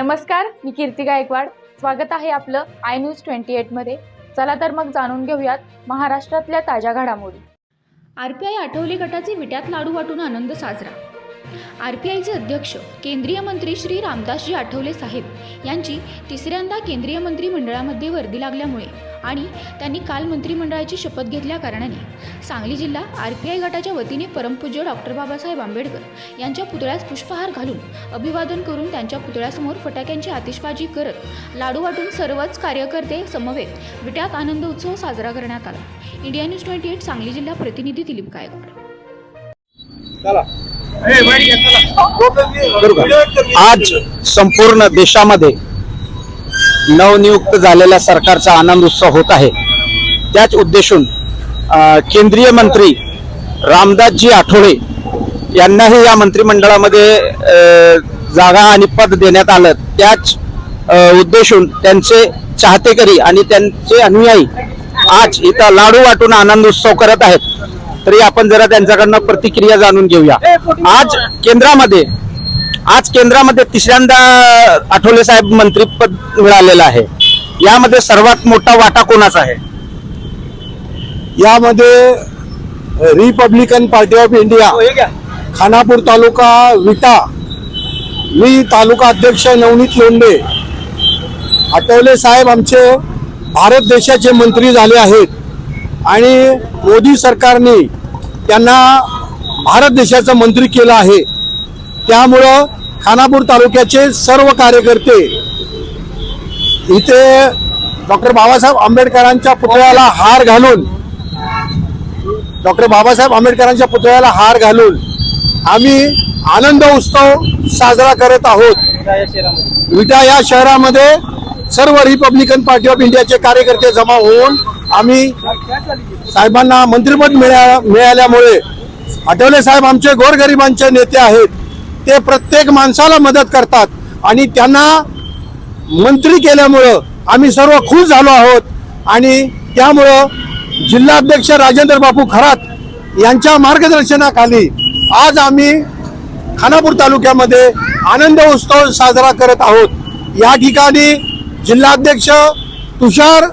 नमस्कार मी कीर्ती गायकवाड. स्वागत आहे आपलं आय न्यूज ट्वेंटी एटमध्ये चला तर मग जाणून घेऊयात महाराष्ट्रातल्या ताज्या घडामोडी. आर पी आय आठवले गटाचे विट्यात लाडू वाटून आनंद साजरा. आर पी आयचे अध्यक्ष केंद्रीय मंत्री श्री रामदासजी आठवले साहेब यांची तिसऱ्यांदा केंद्रीय मंत्रिमंडळामध्ये वर्दी लागल्यामुळे आणि त्यांनी काल मंत्रिमंडळाची शपथ घेतल्या कारणाने सांगली जिल्हा आर पी आय गटाच्या वतीने परमपूज्य डॉक्टर बाबासाहेब आंबेडकर यांच्या पुतळ्यास पुष्पहार घालून अभिवादन करून त्यांच्या पुतळ्यासमोर फटाक्यांची आतिषबाजी करत लाडू वाटून सर्वच कार्यकर्ते समवेत विट्यात आनंद उत्सव साजरा करण्यात आला. India news twenty eight Sangli जिल्हा प्रतिनिधी दिलीप गायकवाड. आज संपूर्ण देशामध्ये नवनियुक्त झालेल्या सरकारचा आनंद उत्सव होत आहे. त्याच उद्देशून केंद्रीय मंत्री रामदासजी आठवले यांनाही या मंत्रिमंडळामध्ये जागा आणि पद देण्यात आलं. त्याच उद्देशून त्यांचे चाहतेकरी आणि त्यांचे अनुयायी आज इथं लाडू वाटून आनंद उत्सव करत आहेत. तरी आपण जरा त्यांच्याकडनं प्रतिक्रिया जाणून घेऊया. आज केंद्रामध्ये आज केंद्रामध्ये तिसऱ्यांदा आठवले साहेब मंत्रीपद मिळालेलं आहे. यामध्ये सर्वात मोठा वाटा कोणाचा आहे? यामध्ये Republican Party of India Khanapur तालुका विटा मी तालुका अध्यक्ष नवनीत लोंढे. आठवले साहेब आमचे भारत देशाचे मंत्री झाले आहेत. आणि मोदी सरकारने त्यांना भारत देशाचं मंत्री केलं आहे. त्यामुळं खानापूर तालुक्याचे सर्व कार्यकर्ते इथे डॉक्टर बाबासाहेब आंबेडकरांच्या पुतळ्याला हार घालून डॉक्टर बाबासाहेब आंबेडकरांच्या पुतळ्याला हार घालून आम्ही आनंद उत्सव साजरा करत आहोत. विटा या शहरामध्ये सर्व रिपब्लिकन पार्टी ऑफ इंडियाचे कार्यकर्ते जमा होऊन आम्ही साहेबांना मंत्रिपद मिळा मिळाल्यामुळे आठवले साहेब आमचे गोरगरिबांचे नेते आहेत. ते प्रत्येक माणसाला मदत करतात आणि त्यांना मंत्री केल्यामुळं आम्ही सर्व खुश झालो आहोत. आणि त्यामुळं जिल्हाध्यक्ष राजेंद्र बापू खरात यांच्या मार्गदर्शनाखाली आज आम्ही खानापूर तालुक्यामध्ये आनंद उत्सव साजरा करत आहोत. या ठिकाणी जिल्हाध्यक्ष तुषार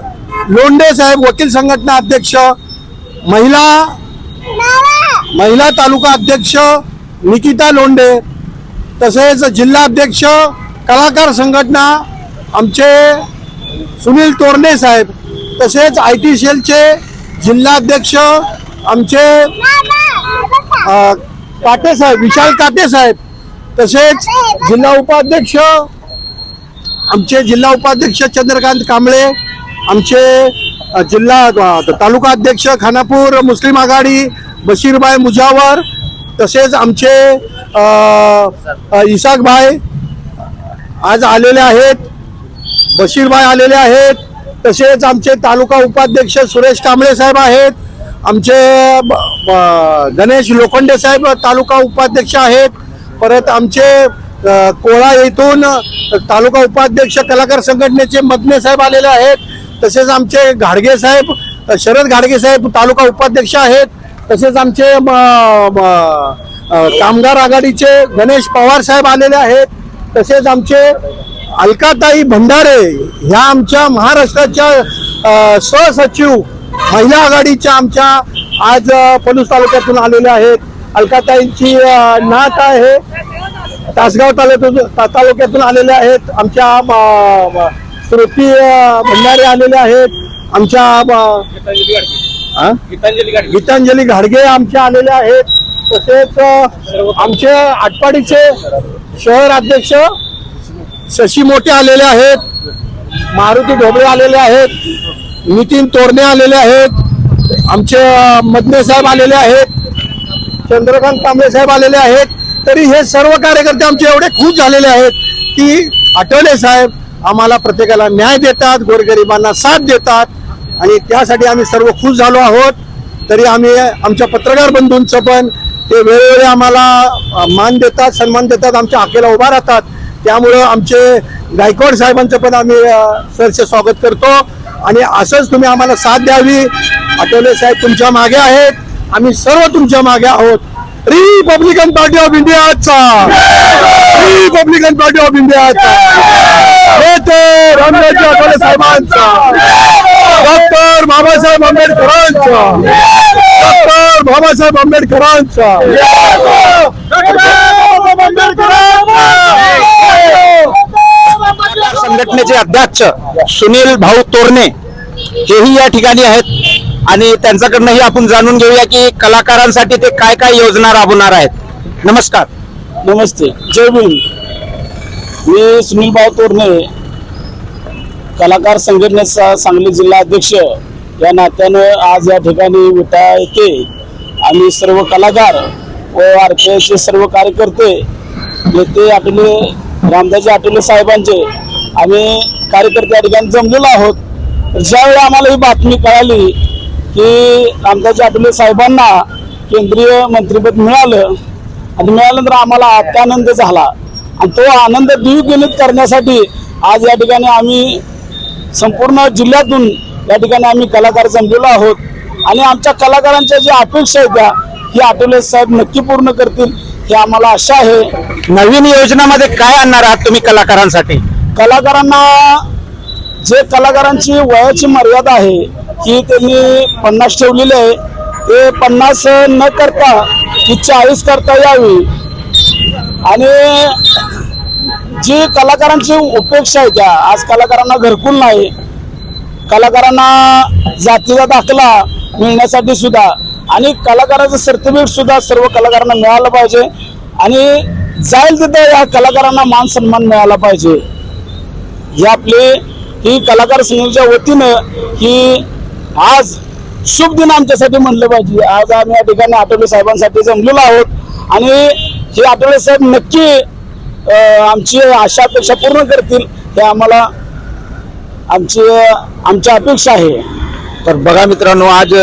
लोंढे साहेब वकील संघटना अध्यक्ष महिला महिला तालुका अध्यक्ष निकिता लोंढे तसेच जिल्हा अध्यक्ष कलाकार संघटना आमचे सुनील तोरणे साहेब तसेच आय टी सेलचे जिल्हाध्यक्ष आमचे काटे साहेब विशाल काटे साहेब तसेच जिल्हा उपाध्यक्ष आमचे जिल्हा उपाध्यक्ष चंद्रकांत कांबळे आमचे जिल्हा तालुका अध्यक्ष खानापूर मुस्लिम आघाडी बशीरबाई मुजावर तसेच आमचे अ, इसाकभाई आज आलेले आहेत बशीरबाई आलेले आहेत तसेच आमचे तालुका उपाध्यक्ष सुरेश कांबळे साहेब आहेत आमचे ब- ब- गणेश लोखंडे साहेब तालुका उपाध्यक्ष आहेत परत आमचे कोळा येथून तालुका उपाध्यक्ष कलाकार संघटनेचे मदने साहेब आलेले आहेत तसेच आमचे घाडगे साहेब शरद घाडगे साहेब तालुका उपाध्यक्ष आहेत. तसेच आमचे म- कामगार आघाडीचे गणेश पवार साहेब आलेले आहेत. तसेच आमचे अलकाताई भंडारे ह्या आमच्या महाराष्ट्राच्या सहसचिव महिला आघाडीच्या आमच्या आज पलूस तालुक्यातून आलेल्या आहेत. अलकाताईंची नात आहे. तासगाव तालुक्यातून तालुक्यातून आलेल्या आहेत आमच्या म- श्रुती भंडारे आलेले आहेत आमच्या गीतांजली घाडगे आमच्या आलेल्या आहेत तसेच आमचे आटपाडीचे शहर अध्यक्ष शशी मोठे आलेले आहेत मारुती ढोबळे आलेले आहेत नितीन तोरणे आलेले आहेत आमचे मदने साहेब आलेले आहेत चंद्रकांत कांबळे साहेब आलेले आहेत तरी हे सर्व कार्यकर्ते आमचे एवढे खुश झालेले आहेत की आठवले साहेब आम्हाला प्रत्येकाला न्याय देतात गोरगरिबांना साथ देतात आणि त्यासाठी आम्ही सर्व खुश झालो आहोत. तरी आम्ही आमच्या पत्रकार बंधूंचं पण ते वेळोवेळी आम्हाला मान देतात सन्मान देतात आमच्या आखेला उभा राहतात. त्यामुळं आमचे गायकवाड साहेबांचं पण आम्ही सरचे स्वागत करतो. आणि असंच तुम्ही आम्हाला साथ द्यावी. आठवले साहेब तुमच्या मागे आहेत. आम्ही सर्व तुमच्या मागे आहोत. रिपब्लिकन पार्टी ऑफ इंडियाचा रिपब्लिकन पार्टी ऑफ इंडियाचा नेते रामराजे आठवले साहेबांचा. डॉक्टर बाबासाहेब आंबेडकरांचा. डॉक्टर बाबासाहेब आंबेडकरांचा. संघटनेचे अध्यक्ष सुनील भाऊ तोरणे हेही या ठिकाणी आहेत. आणि त्यांच्याकडनंही आपण जाणून घेऊया की कलाकारांसाठी ते काय काय योजना राबवणार आहेत. नमस्कार. नमस्ते. जय भीम. मी सुनील भाऊ तोरणे कलाकार संघटनेचा सांगली जिल्हा अध्यक्ष. या नात्यानं आज या ठिकाणी विटा येते आम्ही सर्व कलाकार व आर पी आयचे सर्व कार्यकर्ते येथे आठवले रामदाजी आठवले साहेबांचे आम्ही कार्यकर्ते या ठिकाणी जमलेलो आहोत. ज्यावेळी आम्हाला ही बातमी कळाली की रामदाजी आठवले साहेबांना केंद्रीय मंत्रिपद मिळालं. आणि मिळाल्यानंतर आम्हाला अत्यानंद झाला. आणि तो आनंद द्विगुणित करण्यासाठी आज या ठिकाणी आम्ही संपूर्ण जिल्ह्यातून या ठिकाणी आम्ही कलाकार जमलेलो आहोत. आणि आमच्या कलाकारांच्या ज्या अपेक्षा आहेत त्या ही आठवले साहेब नक्की पूर्ण करतील ही आम्हाला आशा आहे. नवीन योजनामध्ये काय आणणार आहात तुम्ही कलाकारांसाठी? कलाकारांना जे कलाकारांची वयाची मर्यादा आहे की त्यांनी पन्नास ठेवलेली आहे ते पन्नास न करता ती चाळीस करता यावी. आणि जी कलाकारांची उपेक्षा आहे त्या आज कलाकारांना घरकुल नाही. कलाकारांना जातीचा दाखला मिळण्यासाठी सुद्धा आणि कलाकाराचं सर्टिफिकेट सुद्धा सर्व कलाकारांना मिळालं पाहिजे. आणि जाईल तिथं या कलाकारांना मान सन्मान मिळाला पाहिजे. ही आपली ही कलाकार संघाच्या वतीनं ही आज शुभ दिन आमच्यासाठी म्हणलं पाहिजे. आज आम्ही या ठिकाणी आठवले साहेबांसाठी जमलेलो आहोत. आणि हे आठवले साहेब नक्की आमची आशा अपेक्षा पूर्ण करतील. हे आम्हाला आमची आमची अपेक्षा आहे. तर बघा मित्रांनो आज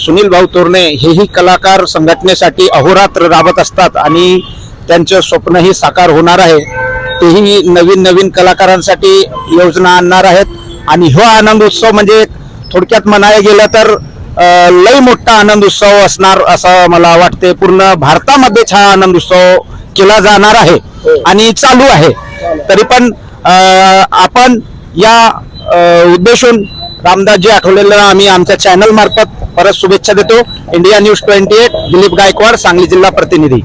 सुनील भाऊ तोरणे हेही कलाकार संघटनेसाठी अहोरात्र राबत असतात आणि त्यांचं स्वप्नही साकार होणार आहे. तेही नवीन नवीन कलाकारांसाठी योजना आणणार आहेत. आणि हा आनंद उत्सव म्हणजे थोडक्यात म्हणायला गेलं तर लई मोठा आनंद उत्सव असणार असं मला वाटते. पूर्ण भारतामध्येच हा आनंद उत्सव केला जाणार आहे आणि चालू आहे. तरी पण आपण या उद्देशून रामदासजी आठवलेला आम्ही आमच्या चॅनल मार्फत परत शुभेच्छा देतो. India news twenty eight Dilip Gaikwad Sangli जिल्हा प्रतिनिधी.